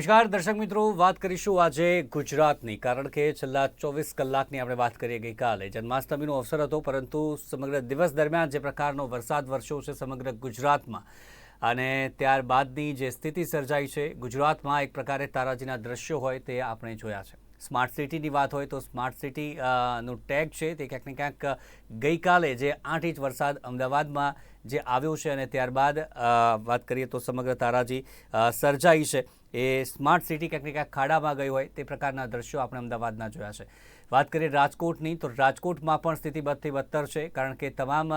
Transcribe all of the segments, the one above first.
નમસ્કાર, દર્શક મિત્રો, વાત કરીશું આજે ગુજરાતની, કારણ કે છેલ્લા ચોવીસ કલાકની આપણે વાત કરીએ ગઈકાલે. જન્માષ્ટમીનો અવસર હતો, પરંતુ સમગ્ર દિવસ દરમિયાન જે પ્રકારનો વરસાદ વરસ્યો છે સમગ્ર ગુજરાતમાં અને ત્યારબાદની જે સ્થિતિ સર્જાઈ છે, ગુજરાતમાં એક પ્રકારે તારાજીના દ્રશ્યો હોય તે આપણે જોયા છે. સ્માર્ટ સિટીની વાત હોય તો સ્માર્ટ સિટી નું ટેગ છે તે ક્યાંક ને ક્યાંક ગઈકાલે જે આઠ ઇંચ વરસાદ અમદાવાદમાં જે આવ્યો છે અને ત્યારબાદ વાત કરીએ તો સમગ્ર તારાજી સર્જાઈ છે. એ સ્માર્ટ સિટી ક્યાંક ક્યાંક ખાડામાં ગઈ હોય તે પ્રકારના દ્રશ્યો આપણે અમદાવાદના જોયા છે. વાત કરીએ રાજકોટની, તો રાજકોટમાં પણ સ્થિતિ બદથી બદતર છે, કારણ કે તમામ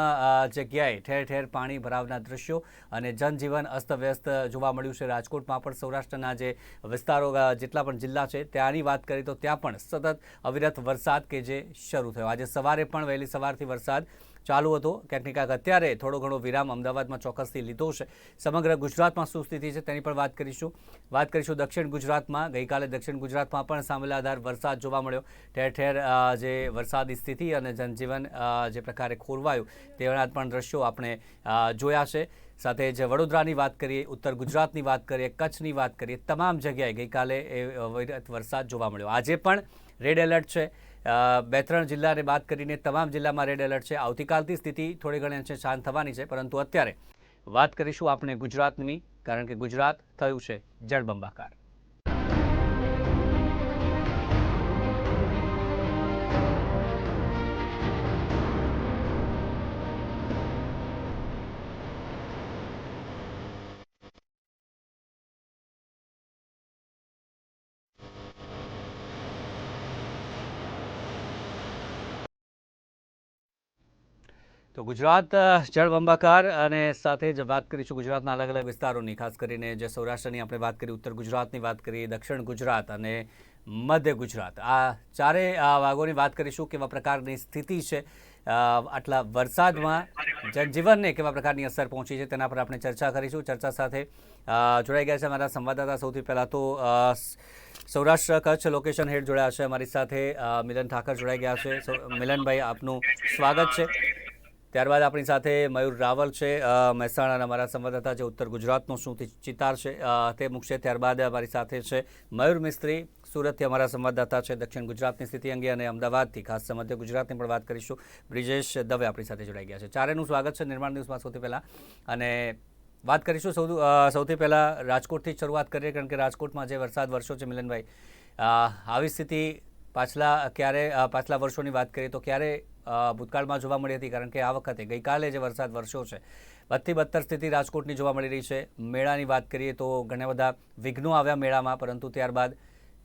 જગ્યાએ ઠેર ઠેર પાણી ભરાવના દ્રશ્યો અને જનજીવન અસ્તવ્યસ્ત જોવા મળ્યું છે. રાજકોટમાં પણ સૌરાષ્ટ્રના જે વિસ્તારો જેટલા પણ જિલ્લા છે, ત્યાંની વાત કરીએ તો ત્યાં પણ સતત અવિરત વરસાદ કે જે શરૂ થયો. આજે સવારે પણ વહેલી સવારથી વરસાદ ચાલુ હતો. ક્યાંક ને ક્યાંક અત્યારે થોડો ઘણો વિરામ અમદાવાદમાં ચોક્કસથી લીધો છે. સમગ્ર ગુજરાતમાં શું સ્થિતિ છે તેની પણ વાત કરીશું. વાત કરીશું દક્ષિણ ગુજરાતમાં. ગઈકાલે દક્ષિણ ગુજરાતમાં પણ સામેલાધાર વરસાદ જોવા મળ્યો. ઠેર ઠેર જે વરસાદી સ્થિતિ અને જનજીવન જે પ્રકારે ખોરવાયું તેના પણ દ્રશ્યો આપણે જોયા છે. સાથે જ વડોદરાની વાત કરીએ, ઉત્તર ગુજરાતની વાત કરીએ, કચ્છની વાત કરીએ, તમામ જગ્યાએ ગઈકાલે એ વરસાદ જોવા મળ્યો. આજે પણ રેડ એલર્ટ છે. બે ત્રણ જિલ્લાને બાદ કરીને તમામ જિલ્લામાં રેડ એલર્ટ છે. આવતીકાલથી સ્થિતિ થોડી ઘણી અંશે શાંત થવાની છે, પરંતુ અત્યારે વાત કરીશું આપણે ગુજરાતની, કારણ કે ગુજરાત થયું છે જળબંબાકાર. તો ગુજરાત જળબંબાકાર અને સાથે જ વાત કરીશું ગુજરાતના અલગ અલગ વિસ્તારોની, ખાસ કરીને જે સૌરાષ્ટ્રની આપણે વાત કરી ઉત્તર ગુજરાતની વાત કરી દક્ષિણ ગુજરાત અને મધ્ય ગુજરાત. આ ચારે ભાગોની વાત કરીશું કેવા પ્રકારની સ્થિતિ છે આટલા વરસાદમાં જનજીવનને કેવા પ્રકારની અસર પહોંચી છે તેના પર આપણે ચર્ચા કરીશું. ચર્ચા સાથે જોડાઈ ગયા છે અમારા સંવાદદાતા સૌથી પહેલાં તો સૌરાષ્ટ્ર કચ્છ લોકેશન હેડ જોડાયા છે અમારી સાથે મિલન ઠાકર જોડાઈ ગયા છે. મિલનભાઈ, આપનું સ્વાગત છે. ત્યારબાદ આપણી સાથે મયુર રાવલ છે મહેસાણાના અમારા સંવાદદાતા જે ઉત્તર ગુજરાતનો શું ચિતાર છે તે મૂકશે. ત્યારબાદ અમારી સાથે છે મયુર મિસ્ત્રી, સુરતથી અમારા સંવાદદાતા છે, દક્ષિણ ગુજરાતની સ્થિતિ અંગે અને અમદાવાદથી, ખાસ મધ્ય ગુજરાતની પણ વાત કરીશું. બ્રિજેશ દવે આપણી સાથે જોડાઈ ગયા છે. ચારેનું સ્વાગત છે નિર્માણ ન્યૂઝમાં સૌથી પહેલાં. અને વાત કરીશું સૌ સૌથી પહેલાં રાજકોટથી શરૂઆત કરીએ, કારણ કે રાજકોટમાં જે વરસાદ વર્ષો છે મિલનભાઈ આવી સ્થિતિ પાછલા ક્યારે પાછલા વર્ષોની વાત કરીએ તો ક્યારે ભૂતકાળમાં જોવા મળી હતી કારણ કે આ વખતે ગઈકાલે જે વરસાદ વરસ્યો છે, વધતી બદતર સ્થિતિ રાજકોટની જોવા મળી રહી છે. મેળાની વાત કરીએ તો ઘણા બધા વિઘ્નો આવ્યા મેળામાં, પરંતુ ત્યારબાદ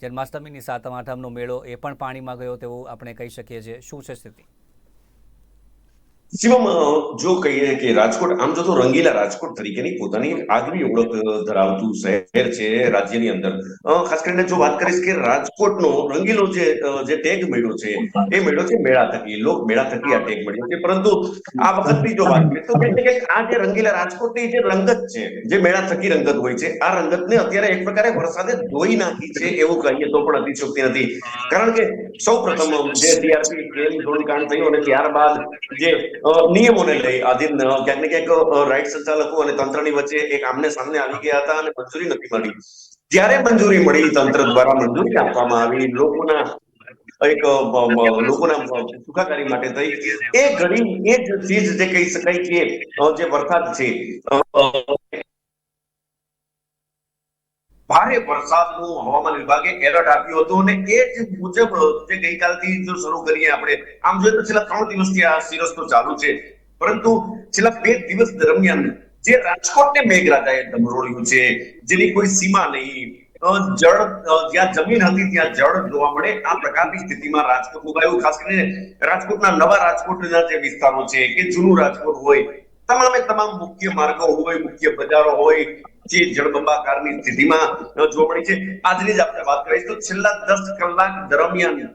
જન્માષ્ટમીની સાતમ આઠમનો મેળો એ પણ પાણીમાં ગયો તેવું આપણે કહી શકીએ છીએ. શું છે સ્થિતિ? શિવમ જો કહીએ કે રાજકોટ, આમ જો રંગીલા રાજકોટ તરીકેની પોતાની આગવી ઓળખ ધરાવતું શહેર છે રાજ્યની અંદર. ખાસ કરીને જો વાત કરીશ કે રાજકોટનો રંગીલો જે જે ટેગ મળ્યો છે, એ મળ્યો છે મેળા થકી, લોક મેળા થકી આ ટેગ મળ્યો છે. પરંતુ આ વખતની જો વાત કરીએ તો કે આ જે રંગીલા રાજકોટની જે રંગત છે, જે મેળા થકી રંગત હોય છે, આ રંગતને અત્યારે એક પ્રકારે વરસાદે ધોઈ નાખી છે એવું કહીએ તો પણ અતિશોક્તિ નથી. કારણ કે સૌ પ્રથમ જે ટીઆરપી ઝોન થયું અને ત્યારબાદ જે નિયમોને લઈ આધીન ક્યાંક ને ક્યાંક રાઇટ સંચાલકો અને તંત્રની વચ્ચે એક આમને સામને આવી ગયા હતા અને મંજૂરી નથી મળી. જ્યારે મંજૂરી મળી, તંત્ર દ્વારા મંજૂરી આપવામાં આવી, લોકોના એક લોકોના સુખાકારી માટે થઈ. એ ઘડી, એ જ ચીજ જે કહી શકાય કે જે વરસાદ છે અ, વરસાદનું હવામાન વિભાગે એલર્ટ આપ્યું હતું અને એ જ મુજબ જે ગઈકાલથી જો શરૂ કરીએ આપણે આમ જોઈએ તો છેલ્લા ત્રણ દિવસથી આ સિરસ તો ચાલુ છે. પરંતુ છેલ્લા બે દિવસ દરમિયાન જે રાજકોટને મેઘરાજાએ ધમરોળ્યું છે જેની કોઈ સીમા નહીં જળ જ્યાં જમીન હતી ત્યાં જળ જોવા મળે આ પ્રકારની સ્થિતિમાં રાજકોટ ઉગાયું ખાસ કરીને રાજકોટના નવા રાજકોટના જે વિસ્તારો છે કે જૂનું રાજકોટ હોય તમામે તમામ મુખ્ય માર્ગો હોય મુખ્ય બજારો હોય જે જળબંબાકારની સ્થિતિમાં જોવા મળી છે. આજની જ આપણે વાત કરીએ તો છેલ્લા દસ કલાક દરમિયાન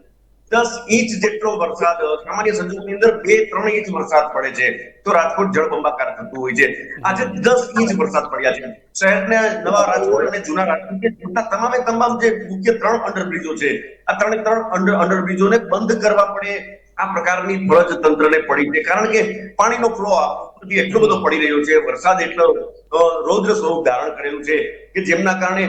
દસ ઇંચ જેટલો વરસાદ સામાન્ય સંજોગોની અંદર બે ત્રણ ઇંચ વરસાદ પડે છે. તો રાજકોટ જળબંબાકાર થતું હોય છે. આજે દસ ઇંચ વરસાદ પડ્યા છે. શહેરને નવા રાજકોટ અને જૂના રાજકોટ તમામે તમામ જે મુખ્ય ત્રણ અંડરબ્રિજો છે, આ ત્રણે ત્રણ અંડર, અંડરબ્રિજોને બંધ કરવા પડે. આ પ્રકારની ફરજ તંત્રને પડી છે. કારણ કે પાણીનો ફ્લો એટલો બધો પડી રહ્યો છે. વરસાદ એટલો રૌદ્ર સ્વરૂપ ધારણ કરેલું છે કે જેમના કારણે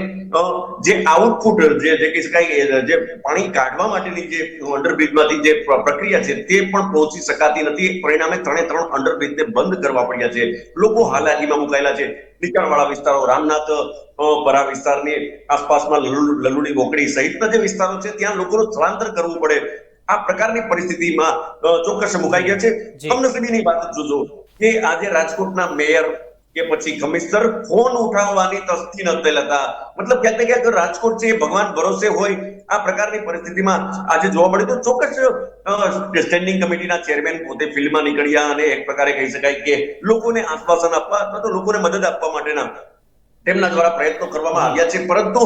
જે આઉટપુટ જે જે કહી શકાય જે પાણી કાઢવા માટેની જે અંડરબ્રિજમાંથી જે પ્રક્રિયા છે તે પણ પહોંચી શકાતી નથી. પરિણામે ત્રણે ત્રણ અંડરબ્રિજને બંધ કરવા પડ્યા છે. લોકો હાલાકીમાં મુકાયેલા છે. નીચાણવાળા વિસ્તારો રામનાથ પરા વિસ્તારની આસપાસમાં લલુડી બોકડી સહિતના જે વિસ્તારો છે ત્યાં લોકોનું સ્થળાંતર કરવું પડે. આ પ્રકારની પરિસ્થિતિમાં ચોક્કસ મુકાઈ ગયા છે. કમનસીબીની વાત જોજો કે આજે રાજકોટના મેયર કે પછી કમિશનર ફોન ઉઠાવવાની તસ્તી ન હતા. મતલબ ક્યાંક ને ક્યાંક રાજકોટ છે ભગવાન ભરોસે હોય આ પ્રકારની પરિસ્થિતિમાં આજે જોવા મળ્યું તો ચોક્કસ સ્ટેન્ડિંગ કમિટીના ચેરમેન પોતે ફિલ્ડમાં નીકળ્યા અને એક પ્રકારે કહી શકાય કે લોકોને આશ્વાસન આપવા અથવા તો લોકોને મદદ આપવા માટેના તેમના દ્વારા પ્રયત્નો કરવામાં આવ્યા છે. પરંતુ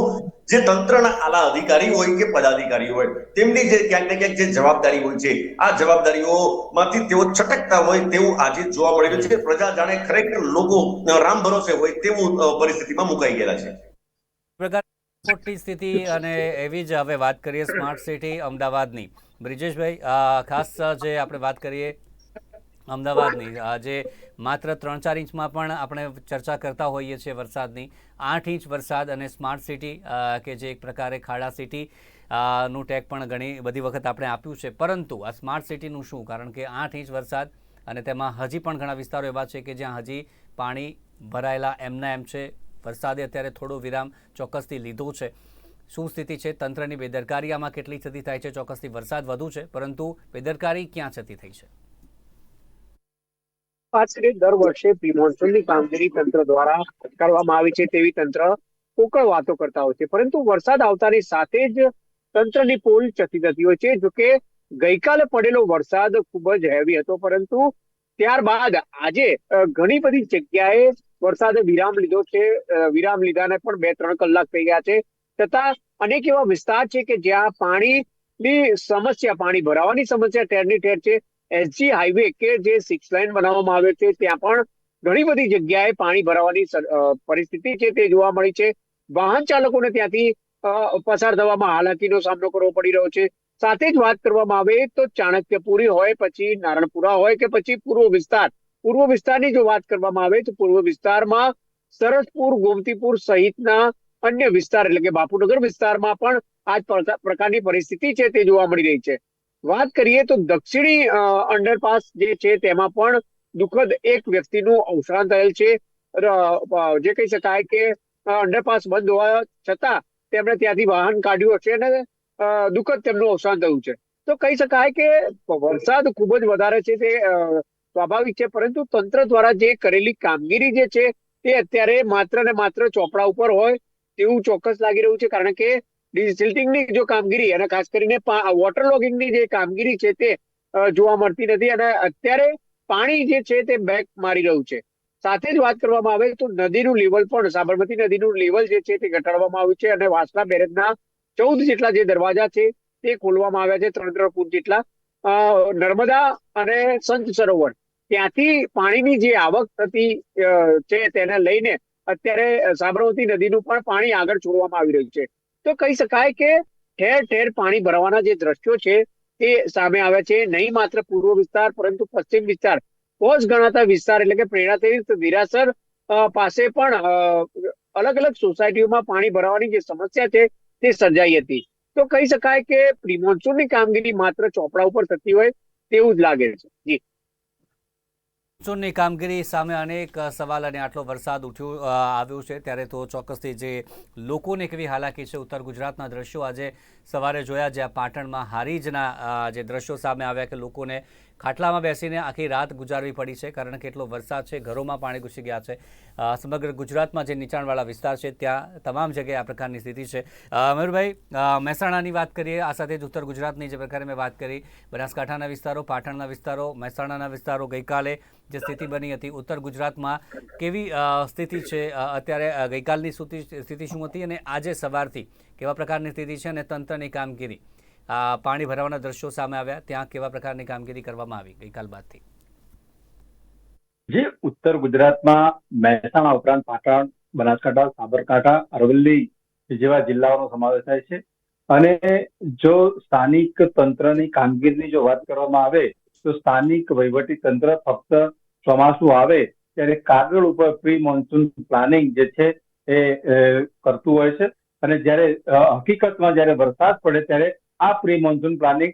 જે તંત્રના આલા અધિકારી હોય કે પદાધિકારી હોય, તેમની જે ક્યાંક ને ક્યાંક જે જવાબદારી હોય છે, આ જવાબદારીઓમાંથી તેઓ છટકતા હોય તેવું આજે જોવા મળી રહ્યું છે. પ્રજા જાણે ખરેખર લોકો રામ ભરોસે હોય તેવું પરિસ્થિતિમાં મુકાઈ ગયેલા છે. પ્રકાર સ્થિતિ અને એવી જ હવે વાત કરીએ સ્માર્ટ સિટી અમદાવાદની. બ્રિજેશભાઈ ખાસ જે આપણે વાત કરીએ અમદાવાદની. આજે માત્ર ત્રણ ચાર ઇંચમાં પણ આપણે ચર્ચા કરતા હોઈએ છીએ વરસાદની. આઠ ઇંચ વરસાદ અને સ્માર્ટ સિટી કે જે એક પ્રકારે ખાડા સિટી નું ટેગ પણ ઘણી બધી વખત આપણે આપ્યું છે. પરંતુ આ સ્માર્ટ સિટીનું શું? કારણ કે આઠ ઇંચ વરસાદ અને તેમાં હજી પણ ઘણા વિસ્તારો એવા છે કે જ્યાં હજી પાણી ભરાયેલા એમના એમ છે. વરસાદે અત્યારે થોડો વિરામ ચોક્કસથી લીધો છે. શું સ્થિતિ છે? તંત્રની બેદરકારી આમાં કેટલી થતી થાય છે? ચોક્કસથી વરસાદ વધુ છે. પરંતુ બેદરકારી ક્યાં થતી થઈ છે? ખાસ દર વર્ષે પ્રી મોન્સૂનની કામગીરી તંત્ર દ્વારા કરવામાં આવી છે તેવી તંત્ર પોકળ વાતો કરતા હોય છે. પરંતુ વરસાદ આવતાની સાથે જ તંત્રની પોલ ચતી જતી હોય છે. જોકે ગઈકાલે પડેલો વરસાદ ખૂબ જ હેવી હતો. પરંતુ ત્યારબાદ આજે ઘણી બધી જગ્યાએ વરસાદે વિરામ લીધો છે. વિરામ લીધાને પણ બે, ત્રણ કલાક થઈ ગયા છે. છતાં અનેક એવા વિસ્તાર છે કે જ્યાં પાણીની સમસ્યા, પાણી ભરાવાની સમસ્યા ઠેરની ઠેર છે. એસજી હાઈવે કે જે સિક્સ લાઇન બનાવવામાં આવ્યો છે, ત્યાં પણ ઘણી બધી જગ્યાએ પાણી ભરાવાની પરિસ્થિતિ છે તે જોવા મળી છે. વાહન ચાલકોને ત્યાંથી પસાર થવામાં હાલાકીનો સામનો કરવો પડી રહ્યો છે. સાથે જ વાત કરવામાં આવે તો ચાણક્યપુરી હોય, પછી નારણપુરા હોય કે પછી પૂર્વ વિસ્તાર. પૂર્વ વિસ્તારની જો વાત કરવામાં આવે તો પૂર્વ વિસ્તારમાં સરસપુર, ગોમતીપુર સહિતના અન્ય વિસ્તાર એટલે કે બાપુનગર વિસ્તારમાં પણ આ પ્રકારની પરિસ્થિતિ છે તે જોવા મળી રહી છે. વાત કરીએ તો દક્ષિણી અંડરપાસ જે છે તેમાં પણ દુઃખદ એક વ્યક્તિનું અવસાન થયેલ છે. જે કહી શકાય કે અંડરપાસ બંધ હોવા છતાં તેમણે ત્યાંથી વાહન કાઢ્યું હશે અને દુઃખદ તેમનું અવસાન થયું છે. તો કહી શકાય કે વરસાદ ખૂબ જ વધારે છે તે સ્વાભાવિક છે, પરંતુ તંત્ર દ્વારા જે કરેલી કામગીરી જે છે તે અત્યારે માત્ર ને માત્ર ચોપડા ઉપર હોય તેવું ચોક્કસ લાગી રહ્યું છે. કારણ કે ડિસિલ્ટિંગની જો કામગીરી, અને ખાસ કરીને વોટર લોગિંગની જે કામગીરી છે તે જોવા મળતી નથી. અને અત્યારે પાણી જે છે તે બેક મારી રહ્યું છે. સાથે જ વાત કરવામાં આવે તો નદીનું લેવલ પણ, સાબરમતી નદીનું લેવલ જે છે તે ઘટાડવામાં આવ્યું છે. અને વાસણા બેરેજના ચૌદ જેટલા જે દરવાજા છે તે ખોલવામાં આવ્યા છે, ત્રણ ત્રણ ફૂટ જેટલા. નર્મદા અને સંત સરોવર. ત્યાંથી પાણીની જે આવક થતી છે તેને લઈને અત્યારે સાબરમતી નદીનું પણ પાણી આગળ છોડવામાં આવી રહ્યું છે. તો કહી શકાય કે ઠેર ઠેર પાણી ભરવાના જે દ્રશ્યો છે તે સામે આવ્યા છે. નહીં માત્ર પૂર્વ વિસ્તાર, પરંતુ પશ્ચિમ વિસ્તાર. કોચ ગણાતા વિસ્તાર એટલે કે પ્રેરણા તીર્થ વિરાસર પાસે પણ અલગ અલગ સોસાયટીઓમાં પાણી ભરાવાની જે સમસ્યા છે, તે સર્જાઈ હતી. તો કહી શકાય કે પ્રિમોન્સુનની કામગીરી માત્ર ચોપડા ઉપર થતી હોય તેવું જ લાગે છે. જી. મોન્સૂનની કામગીરી સામે અનેક સવાલ અને આટલો વરસાદ ઉઠ્યો આવ્યો છે. ત્યારે તો ચોક્કસથી જે લોકોને કેવી હાલાકી છે ઉત્તર ગુજરાતના દ્રશ્યો આજે સવારે જોયા, જ્યાં પાટણમાં હારીજના જે દ્રશ્યો સામે આવ્યા કે લોકોને ખાટલામાં બેસીને આખી રાત ગુજારવી પડી છે, કારણ કે એટલો વરસાદ છે, ઘરોમાં પાણી ઘૂસી ગયા છે. સમગ્ર ગુજરાતમાં જે નીચાણવાળા વિસ્તાર છે, ત્યાં તમામ જગ્યાએ આ પ્રકારની સ્થિતિ છે. મયુરભાઈ મહેસાણાની વાત કરીએ, આ સાથે જ ઉત્તર ગુજરાતની જે પ્રકારે મેં વાત કરી, બનાસકાંઠાના વિસ્તારો, પાટણના વિસ્તારો, મહેસાણાના વિસ્તારો, ગઈકાલે જે સ્થિતિ બની હતી, ઉત્તર ગુજરાતમાં કેવી સ્થિતિ છે? અત્યારે ગઈકાલની સ્થિતિ શું હતી? અને આજે સવારથી કેવા પ્રકારની સ્થિતિ છે અને તંત્રની કામગીરી? પાણી ભરાવાના દ્રશ્યો સામે આવ્યા. ત્યાં કેવા પ્રકારની કામગીરી કરવામાં આવી ગઈકાલ બાદથી? જે ઉત્તર ગુજરાતમાં મહેસાણા ઉપરાંત પાટણ, બનાસકાંઠા, સાબરકાંઠા, અરવલ્લી જેવા જિલ્લાઓનો સમાવેશ થાય છે. અને જો સ્થાનિક તંત્રની કામગીરીની જો વાત કરવામાં આવે, તો સ્થાનિક વહીવટી તંત્ર ફક્ત ચોમાસું આવે ત્યારે કાગળ ઉપર પ્રી મોન્સૂન પ્લાનિંગ જે છે એ કરતું હોય છે. અને જ્યારે હકીકતમાં જ્યારે વરસાદ પડે ત્યારે આ પ્રી મોન્સૂન પ્લાનિંગ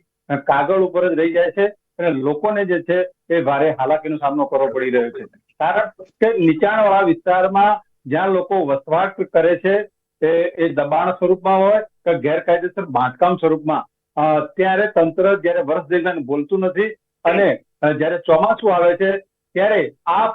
કાગળ ઉપર જ રહી જાય છે અને લોકોને જે છે એ ભારે હાલાકીનો સામનો કરવો પડી રહ્યો છે. કારણ કે નીચાણવાળા વિસ્તારમાં જ્યાં લોકો વસવાટ કરે છે, એ દબાણ સ્વરૂપમાં હોય કે ગેરકાયદેસર બાંધકામ સ્વરૂપમાં ત્યારે તંત્ર જ્યારે વર્ષ દરમિયાન બોલતું નથી અને જ્યારે ચોમાસું આવે છે, ત્યારે આ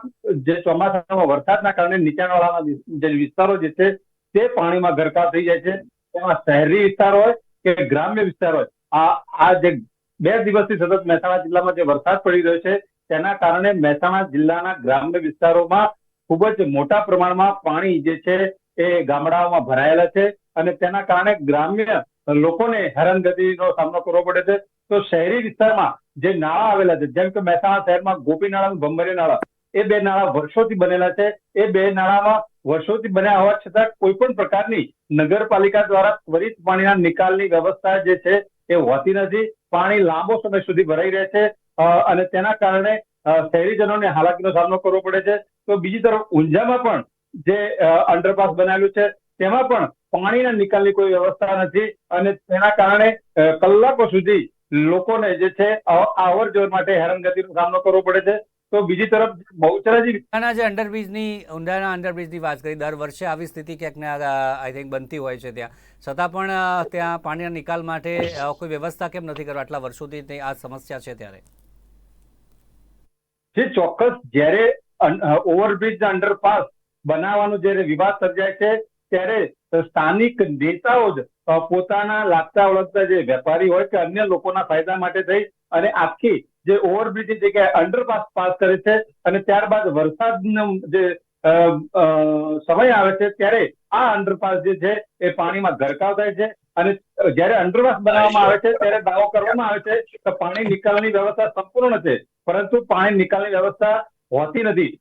જે ચોમાસામાં વરસાદના કારણે નીચાણવાળાના જે વિસ્તારો જે છે તે પાણીમાં ગરકાવ થઈ જાય છે. તેમાં શહેરી વિસ્તાર હોય કે ગ્રામ્ય વિસ્તાર આ આ જે બે દિવસથી સતત મહેસાણા જિલ્લામાં જે વરસાદ પડી રહ્યો છે, તેના કારણે મહેસાણા જિલ્લાના ગ્રામ્ય વિસ્તારોમાં ખૂબ જ મોટા પ્રમાણમાં પાણી જે છે એ ગામડાઓમાં ભરાયેલા છે અને તેના કારણે ગ્રામ્ય લોકોને હેરાનગતિનો સામનો કરવો પડે છે. તો શહેરી વિસ્તારમાં જે નાળા આવેલા છે, જેમ કે મહેસાણા શહેરમાં ગોપી નાળા અને ભંભરી નાળા, એ બે નાળા વર્ષોથી બનેલા છે. એ બે નાળામાં વર્ષોથી બન્યા હોવા છતાં કોઈ પણ પ્રકારની નગરપાલિકા દ્વારા ત્વરિત પાણીના નિકાલની વ્યવસ્થા જે છે એ હોતી નથી. પાણી લાંબો સમય સુધી ભરાઈ રહે છે અને તેના કારણે શહેરીજનોને હાલાકીનો સામનો કરવો પડે છે. તો બીજી તરફ ઊંઝામાં પણ જે અંડરપાસ બનાવ્યું છે, તેમાં પણ પાણીના નિકાલની કોઈ વ્યવસ્થા નથી અને તેના કારણે કલાકો સુધી લોકોને જે છે અવર જવર માટે હેરાનગતિનો સામનો કરવો પડે છે. તો બીજી તરફ બહુચરાજી ઊંડાના જે અંડરબ્રિજની ઊંડાના અંડરબ્રિજની વાત કરી દર વર્ષે આવી સ્થિતિ ક્યાંક ને આઈ થિંક બનતી હોય છે ત્યાં. છતાં પણ ત્યાં પાણીના નિકાલ માટે કોઈ વ્યવસ્થા કેમ નથી કરવા? આટલા વર્ષોથી આ સમસ્યા છે ત્યારે. જે ચોક્કસ જ્યારે ઓવરબ્રિજ અંડરપાસ બનાવવાનો જ્યારે વિવાદ સર્જાય છે ત્યારે સ્થાનિક નેતાઓ જ પોતાના લાગતા ઓળખતા જે વેપારી હોય કે અન્ય લોકોના ફાયદા માટે થઈ અને આખી જે ઓવરબ્રિજની જગ્યાએ અંડરપાસ પાસ કરે છે અને ત્યારબાદ વરસાદનો જે સમય આવે છે ત્યારે આ અંડરપાસ જે છે એ પાણીમાં ગરકાવ થાય છે અને જ્યારે અંડરપાસ બનાવવામાં આવે છે ત્યારે દાવો કરવામાં આવે છે કે પાણી નિકાલની વ્યવસ્થા સંપૂર્ણ છે, પરંતુ પાણી નિકાલની વ્યવસ્થા હોતી નથી.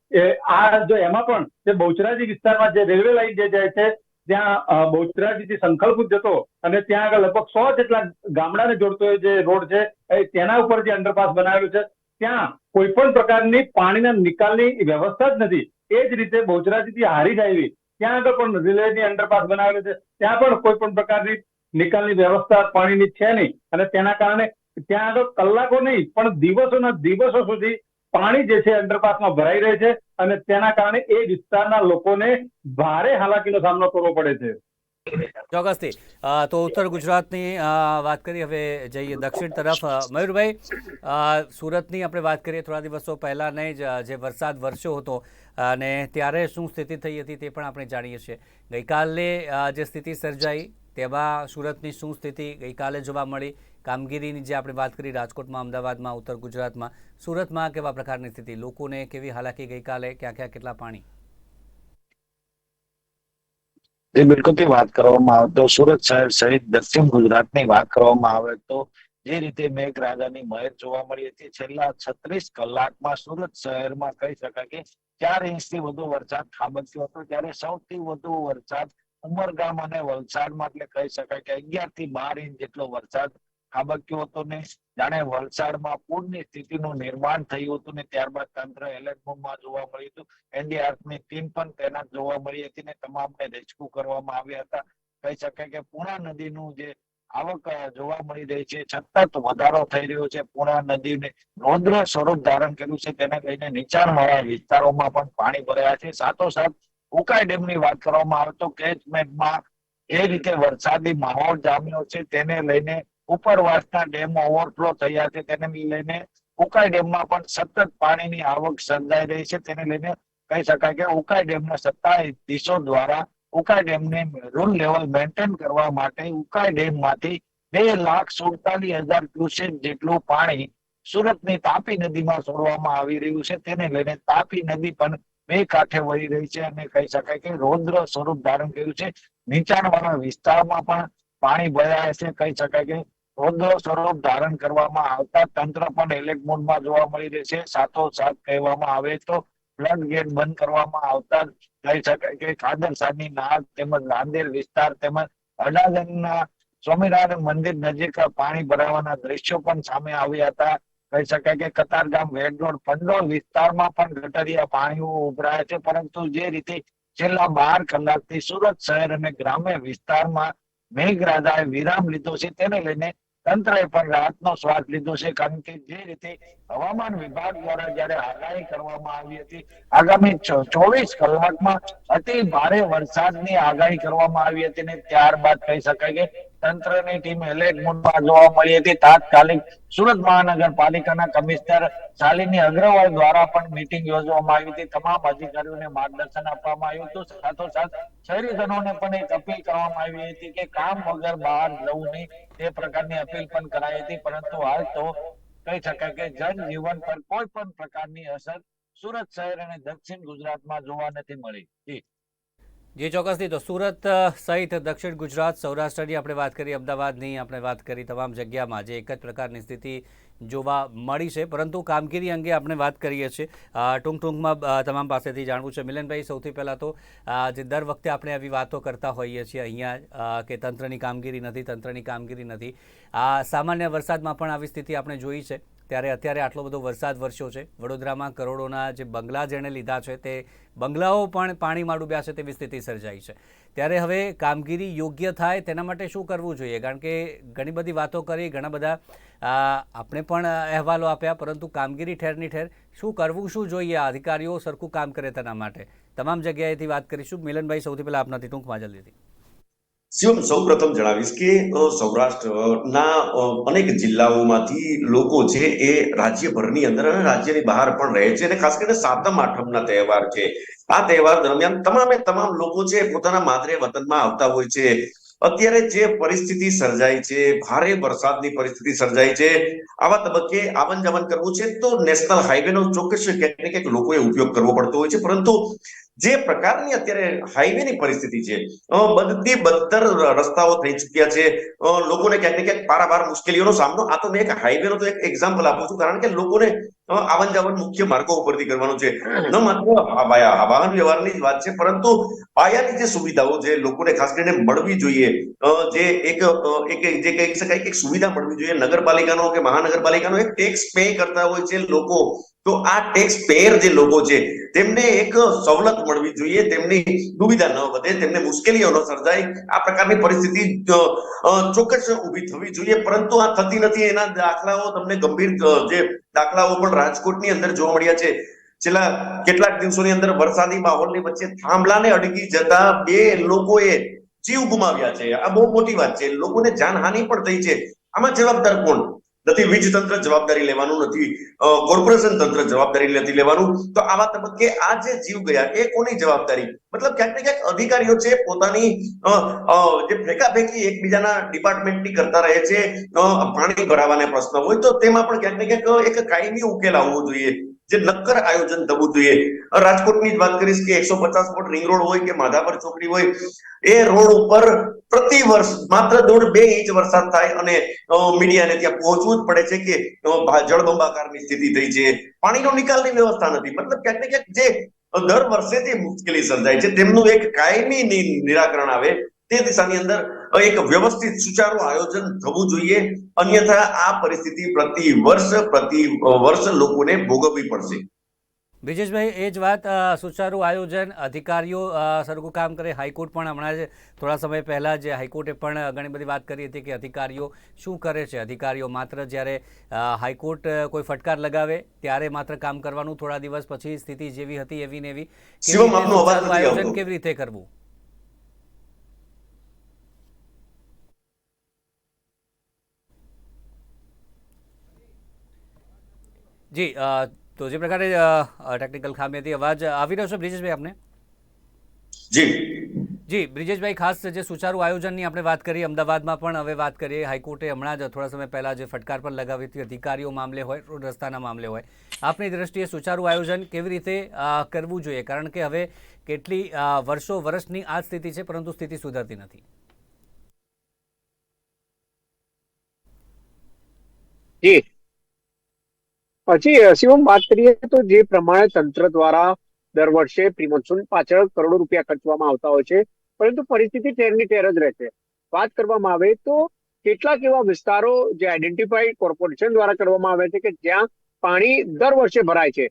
આ જો એમાં પણ જે બહુચરાજી વિસ્તારમાં જે રેલવે લાઈન જે જાય છે ત્યાં બહુચરાજીથી સંખલપુર જતો અને ત્યાં આગળ લગભગ સો જેટલા ગામડાને જોડતો જે રોડ છે તેના ઉપર જે અંડરપાસ બનાવેલું છે, ત્યાં કોઈ પણ પ્રકારની પાણીના નિકાલની વ્યવસ્થા જ નથી. એ જ રીતે બહુચરાજીથી હારી હાઈવે ત્યાં આગળ પણ રિલેની અંડરપાસ બનાવેલું છે. ત્યાં પણ કોઈ પણ પ્રકારની નિકાલની વ્યવસ્થા પાણીની છે નહીં. અને તેના કારણે ત્યાં આગળ કલાકો નહીં, પણ દિવસોના દિવસો સુધી પાણી જે છે અંડરપાસમાં ભરાઈ રહે છે. અને તેના કારણે એ વિસ્તારના લોકોને ભારે હાલાકીનો સામનો કરવો પડે છે. ચોક્કસથી. તો ઉત્તર ગુજરાતની વાત કરી, હવે જઈએ દક્ષિણ તરફ. મયુરભાઈ સુરતની આપણે વાત કરીએ થોડા દિવસો પહેલાં જ જે વરસાદ વરસ્યો હતો, અને ત્યારે શું સ્થિતિ થઈ હતી તે પણ આપણે જાણીએ છીએ. ગઈકાલે જે સ્થિતિ સર્જાઈ તેમાં સુરતની શું સ્થિતિ ગઈકાલે જોવા મળી કામગીરીની જે આપણે વાત કરી રાજકોટમાં, અમદાવાદમાં, ઉત્તર ગુજરાતમાં, સુરતમાં કેવા પ્રકારની સ્થિતિ? લોકોને કેવી હાલાકી ગઈકાલે? ક્યાં ક્યાં કેટલા પાણી? જે બિલકુલથી વાત કરવામાં આવે તો સુરત શહેર સહિત દક્ષિણ ગુજરાતની વાત કરવામાં આવે તો જે રીતે મેઘરાજાની મહેર જોવા મળી હતી, છેલ્લા છત્રીસ કલાકમાં સુરત શહેરમાં કહી શકાય કે ચાર ઇંચથી વધુ વરસાદ ખાબક્યો હતો. ત્યારે સૌથી વધુ વરસાદ ઉમરગામ અને વલસાડમાં, એટલે કહી શકાય કે અગિયારથી બાર ઇંચ જેટલો વરસાદ ખાબક્યો હતો ને? જાણે વલસાડમાં પૂરની સ્થિતિનું નિર્માણ થયું હતું ને, ત્યારબાદ તંત્ર એલર્ટ મોડમાં જોવા મળ્યું હતું. એનડીઆરએફની ટીમ પણ તૈનાત જોવા મળી હતી ને, તમામને રેસ્ક્યુ કરવામાં આવ્યા હતા. કહી શકાય કે પૂર્ણા નદીનું જે આવક જોવા મળી રહી છે, સતત વધારો થઈ રહ્યો છે. પૂર્ણા નદીને રૌદ્ર સ્વરૂપ ધારણ કર્યું છે. તેને લઈને નીચાણવાળા વિસ્તારોમાં પણ પાણી ભરાયા છે. સાથોસાથ ઉકાઈ ડેમની વાત કરવામાં આવે તો કેચમેન્ટમાં એ રીતે વરસાદી માહોલ જામ્યો છે. તેને લઈને ઉપરવાસના ડેમો ઓવરફ્લો થયા છે. તેને લઈને ઉકાઈ ડેમમાં પણ સતત પાણીની આવક સર્જાઈ રહી છે. તેને લઈને કહી શકાય કે ઉકાઈ ડેમના સત્તાધીશો દ્વારા ઉકાઈ ડેમને રૂલ લેવલ મેન્ટેન કરવા માટે ઉકાઈ ડેમમાંથી બે લાખ સુડતાલીસ હજાર ક્યુસેક જેટલું પાણી સુરતની તાપી નદીમાં છોડવામાં આવી રહ્યું છે. તેને લઈને તાપી નદી પણ બે કાંઠે વહી રહી છે અને કહી શકાય કે રૌદ્ર સ્વરૂપ ધારણ કર્યું છે. નીચાણવાળા વિસ્તારમાં પણ પાણી ભરાય છે. કહી શકાય કે રૌદ્ર સ્વરૂપ ધારણ કરવામાં આવતા તંત્ર પણ એલર્ટ મોડમાં જોવા મળી રહેશે સાથોસાથ કહેવામાં આવે તો ફ્લડ ગેટ બંધ કરવામાં આવતા કહી શકાય કે કાદરસાની નાળ તેમજ નાંદેર વિસ્તાર તેમજ અડાજણના સ્વામિનારાયણ મંદિર નજીક પાણી ભરાવાના દ્રશ્યો પણ સામે આવ્યા હતા. કહી શકાય કે કતારગામ વેડ રોડ પંડોળ વિસ્તારમાં પણ ગટરિયા પાણીઓ ઉભરાય છે. પરંતુ જે રીતે છેલ્લા બાર કલાકથી સુરત શહેર અને ગ્રામ્ય વિસ્તારમાં મેઘરાજાએ વિરામ લીધો છે, તેને લઈને તંત્રએ પણ રાહતનો શ્વાસ લીધો છે, કારણ કે જે રીતે હવામાન વિભાગ દ્વારા જયારે આગાહી કરવામાં આવી હતી, આગામી ચોવીસ કલાકમાં અતિ ભારે વરસાદની આગાહી કરવામાં આવી હતી ને ત્યારબાદ કહી શકાય કે તંત્રની ટીમ એલર્ટ જોવા મળી હતી. તાત્કાલિક સુરત મહાનગરપાલિકાના કમિશનર શાલિની અગ્રવાલ દ્વારા પણ મીટિંગ યોજવામાં આવી હતી. તમામ અધિકારીઓને માર્ગદર્શન આપવામાં આવ્યું હતું. સાથોસાથ શહેરીજનોને પણ એક અપીલ કરવામાં આવી હતી કે કામ વગર બહાર જવું નહીં. તે પ્રકારની અપીલ પણ કરાઈ હતી. પરંતુ હાલ તો કહી શકાય કે જનજીવન પર કોઈ પણ પ્રકારની અસર સુરત શહેર અને દક્ષિણ ગુજરાતમાં જોવા નથી મળી. જી, ચોક્કસથી. તો સુરત સહિત દક્ષિણ ગુજરાત, સૌરાષ્ટ્રની આપણે વાત કરી, અમદાવાદની આપણે વાત કરી, તમામ જગ્યામાં જે એક જ પ્રકારની સ્થિતિ જોવા મળી છે. પરંતુ કામગીરી અંગે આપણે વાત કરીએ છીએ. ટૂંક ટૂંકમાં તમામ પાસેથી જાણવું છે. મિલનભાઈ, સૌથી પહેલાં તો જે દર વખતે આપણે આવી વાતો કરતા હોઈએ છીએ અહીંયા કે તંત્રની કામગીરી નથી, તંત્રની કામગીરી નથી. આ સામાન્ય વરસાદમાં પણ આવી સ્થિતિ આપણે જોઈ છે. ત્યારે અત્યારે આટલો બધો વરસાદ વરસ્યો છે. વડોદરામાં કરોડોના જે બંગલા જેણે લીધા છે, તે બંગલાઓ પણ પાણીમાં ડૂબ્યા છે તેવી સ્થિતિ સર્જાઈ છે. ત્યારે હવે કામગીરી યોગ્ય થાય તેના માટે શું કરવું જોઈએ? કારણ કે ઘણી બધી વાતો કરી, ઘણા બધા આપણે પણ અહેવાલો આપ્યા, પરંતુ કામગીરી ઠેરની ઠેર શું કરવું, શું જોઈએ? અધિકારીઓ સરખું કામ કરે તેના માટે. તમામ જગ્યાએથી વાત કરીશું. મિલનભાઈ, સૌથી પહેલાં આપનાથી ટૂંકમાં જલ્દીથી. શિવમ સૌ પ્રથમ જણાવીશ કે સૌરાષ્ટ્રના અનેક જિલ્લાઓમાંથી લોકો છે એ રાજ્યભરની અંદર અને રાજ્યની બહાર પણ રહે છે અને ખાસ કરીને સાતમ આઠમના તહેવાર છે. આ તહેવાર દરમિયાન તમામે તમામ લોકો છે પોતાના માદરે વતનમાં આવતા હોય છે. અત્યારે જે પરિસ્થિતિ સર્જાઈ છે, ભારે વરસાદની પરિસ્થિતિ સર્જાઈ છે, આવા તબક્કે આવન જાવન કરવું છે તો નેશનલ હાઈવેનો ચોક્કસ ક્યાંક ને ક્યાંક લોકોએ ઉપયોગ કરવો પડતો હોય છે. પરંતુ જે પ્રકારની અત્યારે હાઈવેની પરિસ્થિતિ છે બધી બદતર રસ્તાઓ થઈ ચૂક્યા છે. લોકોને ક્યાંક ને ક્યાંક પારાવાર મુશ્કેલીઓનો સામનો આ તો મેં એક હાઈવેનો તો એક એક્ઝામ્પલ આપું છું કારણ કે લોકોને આવન જાવન મુખ્ય માર્ગો ઉપરથી કરવાનું છે. ન માત્ર આ વાહન વ્યવહારની જ વાત છે પરંતુ પાયાની જે સુવિધાઓ જે લોકોને ખાસ કરીને મળવી જોઈએ. જે એક એક જે કહી શકાય કે સુવિધા મળવી જોઈએ. નગરપાલિકાનો કે મહાનગરપાલિકાનો એક ટેક્સ પે કરતા હોય છે લોકો. તો આ ટેક્સ પેયર જે લોકો છે, તેમને એક સવલત મળવી જોઈએ, તેમની દુવિધા ન વધે, તેમને મુશ્કેલીઓ ન સર્જાય, આ પ્રકારની પરિસ્થિતિ ચોક્કસ ઊભી થવી જોઈએ, પરંતુ આ થતી નથી. એના દાખલાઓ તમને ગંભીર જે દાખલાઓ પણ રાજકોટની અંદર જોવા મળ્યા છે. છેલ્લા કેટલાક દિવસોની અંદર વરસાદી માહોલની વચ્ચે થાંભલાને અડકી જતા બે લોકોએ જીવ ગુમાવ્યા છે. આ બહુ મોટી વાત છે. લોકોને જાનહાનિ પણ થઈ છે. આમાં જવાબદાર કોણ? નથી, વીજ તંત્ર જવાબદારી લેવાનું નથી કોર્પોરેશન તંત્ર જવાબદારી નથી લેવાનું. તો આવા તબક્કે આ જે જીવ ગયા, એ કોની જવાબદારી? મતલબ ક્યાંક ને ક્યાંક અધિકારીઓ છે, પોતાની જે ફેંકાફેંકી એકબીજાના ડિપાર્ટમેન્ટની કરતા રહે છે પાણી ભરાવાના પ્રશ્ન હોય, તો તેમાં પણ ક્યાંક ને ક્યાંક એક કાયમી ઉકેલ આવવો જોઈએ. જે નક્કર આયોજન થવું જોઈએ. રાજકોટની જ વાત કરીશ કે એકસો પચાસ ફૂટ રિંગ રોડ હોય કે માધાપર ચોકડી હોય, એ રોડ ઉપર પ્રતિ વર્ષ માત્ર દોઢ બે ઇંચ વરસાદ થાય અને મીડિયાને ત્યાં પહોંચવું જ પડે છે કે જળબંબાકારની સ્થિતિ થઈ છે. પાણીનો નિકાલની વ્યવસ્થા નથી. મતલબ ક્યાંક ને ક્યાંક જે દર વર્ષે જે મુશ્કેલી સર્જાય છે. તેમનું એક કાયમી નિરાકરણ આવે તે દિશાની અંદર એક વ્યવસ્થિત સુચારું આયોજન થવું જોઈએ. અન્યથા આ પરિસ્થિતિ પ્રતિ વર્ષ પ્રતિ વર્ષ લોકોને ભોગવવી પડશે. બ્રિજેશભાઈ એ જ વાત સુચારું આયોજન અધિકારીઓ સરખું કામ કરે. હાઈકોર્ટ પણ હમણાં જ થોડા સમય પહેલાં જે હાઈકોર્ટે પણ ઘણી બધી વાત કરી હતી કે અધિકારીઓ શું કરે છે? અધિકારીઓ માત્ર જ્યારે હાઈકોર્ટ કોઈ ફટકાર લગાવે ત્યારે માત્ર કામ કરવાનું થોડા દિવસ પછી સ્થિતિ જેવી હતી એવી ને એવી. આયોજન કેવી રીતે કરવું? જી તો જે પ્રકારે ટેકનિકલ ખામી હતી અવાજ આવી રહ્યો છે બ્રિજેશભાઈ આપને? જી. જી બ્રિજેશભાઈ ખાસ જે સુચારું આયોજનની આપણે વાત કરીએ અમદાવાદમાં પણ હવે વાત કરીએ હાઈકોર્ટે હમણાં જ થોડા સમય પહેલા જે ફટકાર પણ લગાવી હતી અધિકારીઓ મામલે હોય રોડ રસ્તાના મામલે હોય. આપની દ્રષ્ટિએ સુચારું આયોજન કેવી રીતે કરવું જોઈએ? કારણ કે હવે કેટલી વર્ષો વર્ષની આ સ્થિતિ છે પરંતુ સ્થિતિ સુધરતી નથી. જી. પછી શિવમ વાત કરીએ તો જે પ્રમાણે તંત્ર દ્વારા દર વર્ષે પ્રિમોન્સૂન પાછળ કરોડો રૂપિયા ખર્ચવામાં આવતા હોય છે, પરંતુ પરિસ્થિતિ ટેરની ટેર જ રહે છે. વાત કરવામાં આવે તો કેટલાક એવા વિસ્તારો જે આઈડેન્ટિફાઈ કોર્પોરેશન દ્વારા કરવામાં આવે છે કે જ્યાં પાણી દર વર્ષે ભરાય છે.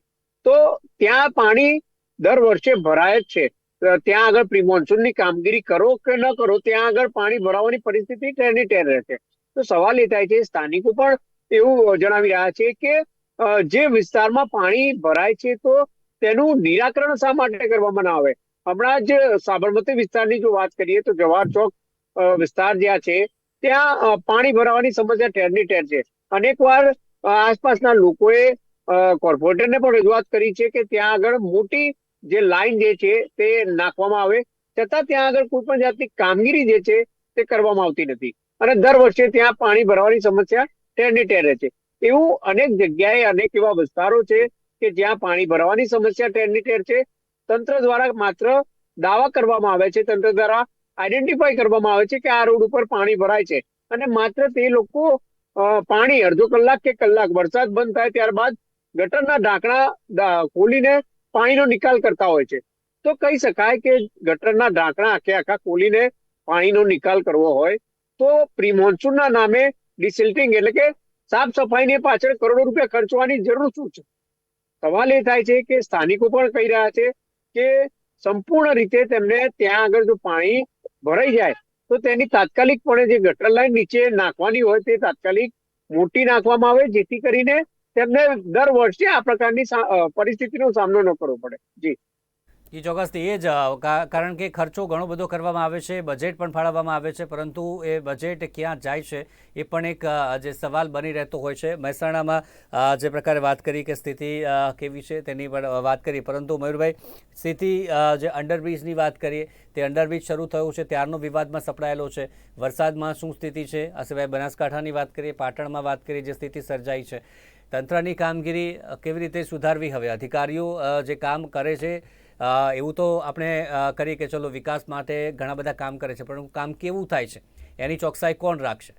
તો ત્યાં પાણી દર વર્ષે ભરાય જ છે ત્યાં આગળ પ્રિમોન્સૂનની કામગીરી કરો કે ન કરો, ત્યાં આગળ પાણી ભરાવાની પરિસ્થિતિ ટેરની ઠેર રહે છે. તો સવાલ એ થાય છે, સ્થાનિકો પણ એવું જણાવી રહ્યા છે કે જે વિસ્તારમાં પાણી ભરાય છે તો તેનું નિરાકરણ શા માટે કરવામાં ના આવે? હમણાં જ સાબરમતી વિસ્તારની જો વાત કરીએ તો જવાહર ચોક વિસ્તાર જ્યાં છે, ત્યાં પાણી ભરાવાની સમસ્યા ઠેરની ઠેર છે. અનેકવાર આસપાસના લોકોએ કોર્પોરેટરને પણ રજૂઆત કરી છે કે ત્યાં આગળ મોટી જે લાઈન જે છે તે નાખવામાં આવે. છતાં ત્યાં આગળ કોઈ પણ જાતની કામગીરી જે છે તે કરવામાં આવતી નથી. અને દર વર્ષે ત્યાં પાણી ભરવાની સમસ્યા ઠેરની ટેર રહે છે. એવું અનેક જગ્યાએ અનેક એવા વિસ્તારો છે કે જ્યાં પાણી ભરવાની સમસ્યા ટેરની ટેર છે. તંત્ર દ્વારા માત્ર દાવા કરવામાં આવે છે. તંત્ર દ્વારા આઈડેન્ટિફાઈ કરવામાં આવે છે કે આ રોડ ઉપર પાણી ભરાય છે. અને માત્ર તે લોકો પાણી અડધો કલાક કે કલાક વરસાદ બંધ થાય ત્યારબાદ ગટરના ઢાંકણા ખોલીને પાણીનો નિકાલ કરતા હોય છે. તો કહી શકાય કે ગટરના ઢાંકણા આખે આખા ખોલીને પાણીનો નિકાલ કરવો હોય તો પ્રી મોન્સૂનના નામે ડિસિલ્ટિંગ એટલે કે સાફ સફાઈની પાછળ કરોડો રૂપિયા ખર્ચવાની જરૂર શું છે? સવાલ એ થાય છે કે સ્થાનિકો પણ કહી રહ્યા છે કે સંપૂર્ણ રીતે તેમને ત્યાં આગળ જો પાણી ભરાઈ જાય, તો તેની તાત્કાલિક પણ જે ગટર લાઈન નીચે નાખવાની હોય તે તાત્કાલિક મોટી નાખવામાં આવે, જેથી કરીને તેમને દર વર્ષે આ પ્રકારની પરિસ્થિતિનો સામનો ન કરવો પડે. જી. એ ચોક્કસથી એ જ કારણ કે ખર્ચો ઘણો બધો કરવામાં આવે છે બજેટ પણ ફાળવવામાં આવે છે, પરંતુ એ બજેટ ક્યાં જાય છે, એ પણ એક જે સવાલ બની રહેતો હોય છે. મહેસાણામાં જે પ્રકારે વાત કરી કે સ્થિતિ કેવી છે તેની પણ વાત કરી. પરંતુ મયુરભાઈ, સ્થિતિ જે અંડરબ્રિજની વાત કરીએ, તે અંડરબ્રિજ શરૂ થયું છે, ત્યારનો વિવાદમાં સપડાયેલો છે. વરસાદમાં શું સ્થિતિ છે? આ સિવાય બનાસકાંઠાની વાત કરીએ, પાટણમાં વાત કરીએ, જે સ્થિતિ સર્જાઈ છે. તંત્રની કામગીરી કેવી રીતે સુધારવી હવે? અધિકારીઓ જે કામ કરે છે એવું તો આપણે કરીએ કે ચલો વિકાસ માટે ઘણા બધા કામ કરે છે પરંતુ કામ કેવું થાય છે? એની ચોકસાઈ કોણ રાખશે?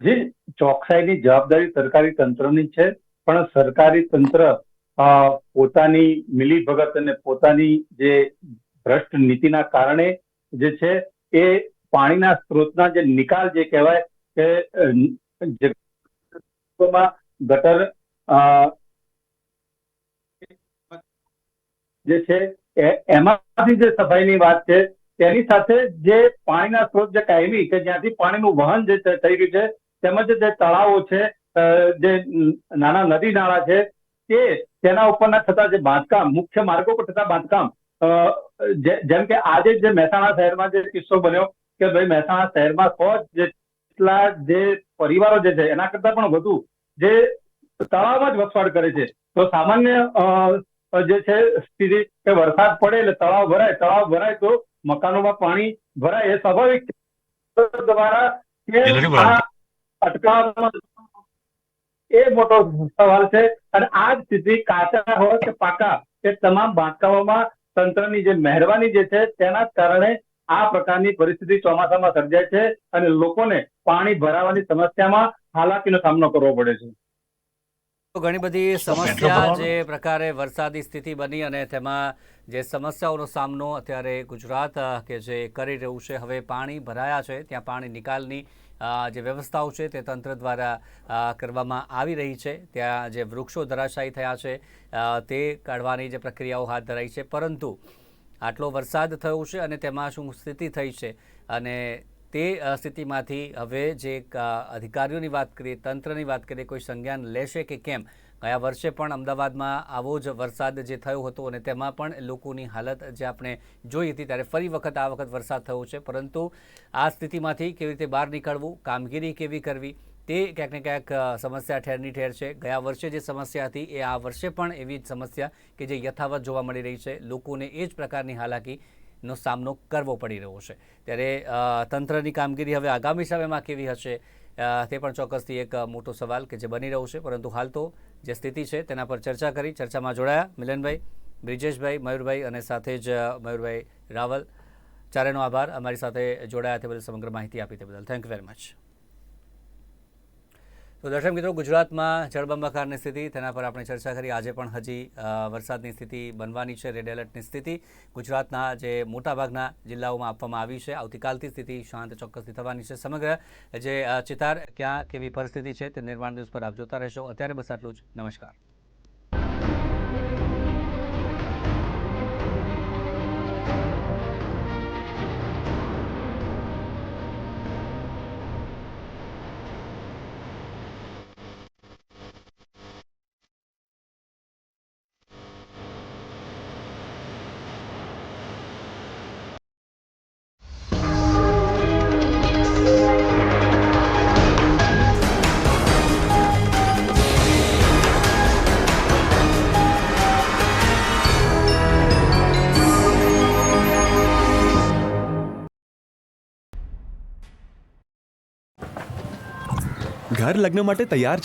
જે, ચોકસાઈની જવાબદારી સરકારી તંત્રની છે, પણ સરકારી તંત્ર પોતાની મિલીભગત અને પોતાની જે ભ્રષ્ટ નીતિના કારણે જે છે, એ પાણીના સ્ત્રોતના જે નિકાલ જે કહેવાય, કે ગટર જે છે એમાંથી જે સફાઈની વાત છે, તેની સાથે જે પાણીના સ્ત્રોત જે કાયમી કે જ્યાંથી પાણીનું વહન જે થઈ રહ્યું છે, તેમજ જે તળાવો છે જે નાના નદી નાળા છે, તે તેના ઉપરના થતા જે બાંધકામ, મુખ્ય માર્ગો પર થતા બાંધકામ જેમ કે આજે જે મહેસાણા શહેરમાં જે કિસ્સો બન્યો કે ભાઈ મહેસાણા શહેરમાં સો જેટલા જે પરિવારો જે છે, એના કરતા પણ વધુ જે તળાવમાં જ વસવાટ કરે છે, તો સામાન્ય જે છે સ્થિતિ કે વરસાદ પડે એટલે તળાવ ભરાય તળાવ ભરાય તો મકાનોમાં પાણી ભરાય એ સ્વાભાવિક છે. દ્વારા અટકાવવામાં એ મોટો સવાલ છે. અને આ જ સ્થિતિ કાચા હોય કે પાકા એ તમામ બાંધકામોમાં તંત્રની જે મહેરબાની જે છે તેના કારણે આ પ્રકારની પરિસ્થિતિ ચોમાસામાં સર્જાય છે અને લોકોને પાણી ભરાવાની સમસ્યામાં હાલાકીનો સામનો કરવો પડે છે. ઘણી બધી સમસ્યા જે પ્રકારે વરસાદી સ્થિતિ બની અને તેમાં જે સમસ્યાઓનો સામનો અત્યારે ગુજરાત કે જે કરી રહ્યું છે હવે પાણી ભરાયા છે ત્યાં પાણી નિકાલની જે વ્યવસ્થાઓ છે તે તંત્ર દ્વારા કરવામાં આવી રહી છે. ત્યાં જે વૃક્ષો ધરાશાયી થયા છે તે કાઢવાની જે પ્રક્રિયાઓ હાથ ધરાઈ છે. પરંતુ આટલો વરસાદ થયો છે અને તેમાં શું સ્થિતિ થઈ છે અને તે સ્થિતિમાંથી હવે જે અધિકારીઓની વાત કરીએ, તંત્રની વાત કરીએ, કોઈ સંજ્ઞાન લેશે કે કેમ? ગયા વર્ષે પણ અમદાવાદમાં આવો જ વરસાદ જે થયો હતો અને તેમાં પણ લોકોની હાલત જે આપણે જોઈ હતી, ત્યારે ફરી વખત આ વખત વરસાદ થયો છે. પરંતુ આ સ્થિતિમાંથી કેવી રીતે બહાર નીકળવું, કામગીરી કેવી કરવી, તે ક્યાંક ને ક્યાંક સમસ્યા ઠેરની ઠેર છે. ગયા વર્ષે જે સમસ્યા હતી, એ આ વર્ષે પણ એવી જ સમસ્યા કે જે યથાવત જોવા મળી રહી છે. લોકોને એ જ પ્રકારની હાલાકી નો સામનો કરવો પડી રહ્યો છે. ત્યારે તંત્રની કામગીરી હવે આગામી સમયમાં કેવી હશે તે પણ ચોક્કસથી એક મોટો સવાલ કે જે બની રહ્યો છે. પરંતુ હાલ તો જે સ્થિતિ છે તેના પર ચર્ચા કરી, ચર્ચામાં જોડાયા મિલનભાઈ, બ્રિજેશભાઈ, મયુરભાઈ અને સાથે જ મયુરભાઈ રાવલ. ચારેનો આભાર. અમારી સાથે જોડાયા તે બદલ સમગ્ર માહિતી આપી તે બદલ. થેન્ક યુ વેરી મચ તો દર્શક મિત્રો, ગુજરાતમાં જળબંબાકારની સ્થિતિ, તેના પર આપણે ચર્ચા કરી. આજે પણ હજી વરસાદની સ્થિતિ બનવાની છે, રેડ એલર્ટની સ્થિતિ. ગુજરાતના જે મોટાભાગના જિલ્લાઓમાં આપવામાં આવી છે, આવતીકાલથી સ્થિતિ શાંત ચોક્કસથી થવાની છે. સમગ્ર જે ચિતાર ક્યાં, કેવી પરિસ્થિતિ છે તે નિર્માણ દિવસ પર આપ જોતા રહેશો. અત્યારે બસ આટલું જ. નમસ્કાર. ઘર લગ્ન માટે તૈયાર છે.